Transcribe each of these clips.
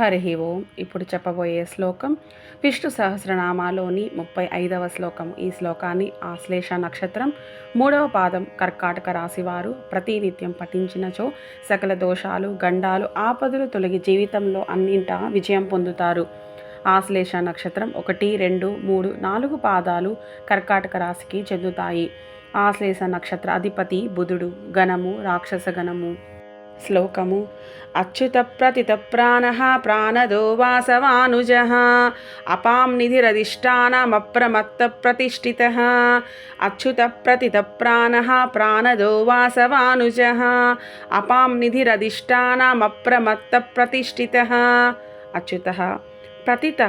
హరి ఓం. ఇప్పుడు చెప్పబోయే శ్లోకం విష్ణు సహస్రనామాలోని ముప్పై ఐదవ శ్లోకం. ఈ శ్లోకాన్ని ఆశ్లేష నక్షత్రం మూడవ పాదం కర్కాటక రాశివారు ప్రతినిత్యం పఠించినచో సకల దోషాలు గండాలు ఆపదలు తొలగి జీవితంలో అన్నింట విజయం పొందుతారు. ఆశ్లేష నక్షత్రం ఒకటి రెండు మూడు నాలుగు పాదాలు కర్కాటక రాశికి చెందుతాయి. ఆశ్లేష నక్షత్ర అధిపతి బుధుడు గణము రాక్షస గణము శ్లోకము. అచ్యుత ప్రతిత ప్రాణ ప్రాణదో వాసవానుజ అపాం నిధిరధిష్టానమప్రమత్త ప్రతిష్ఠిత అచ్యుత ప్రతిత ప్రాణ ప్రాణదో వాసవానుజ అపాం నిధిరధిష్టానమప్రమత్త ప్రతిష్ఠిత అచ్యుత ప్రతిత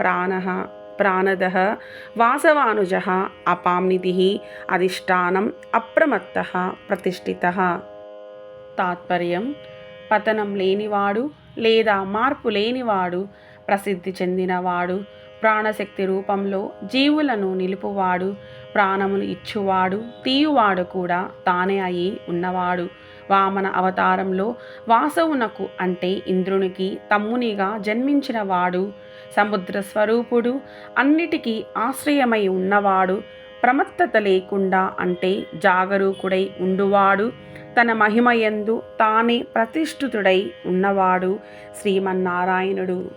ప్రాణ ప్రాణద వాసవానుజ అపాం నిధి అధిష్టానం అప్రమత్త ప్రతిష్ఠిత తాత్పర్యం. పతనం లేనివాడు లేదా మార్పు లేనివాడు ప్రసిద్ధి చెందినవాడు ప్రాణశక్తి రూపంలో జీవులను నిలుపువాడు ప్రాణమును ఇచ్చువాడు తీయువాడు కూడా తానే అయి ఉన్నవాడు. వామన అవతారంలో వాసవునకు అంటే ఇంద్రునికి తమ్మునిగా జన్మించిన వాడు సముద్ర స్వరూపుడు అన్నిటికీ ఆశ్రయమై ఉన్నవాడు ప్రమత్తత లేకుండా అంటే జాగరూకుడై ఉండువాడు తన మహిమయందు తానే ప్రతిష్ఠితుడై ఉన్నవాడు శ్రీమన్నారాయణుడు.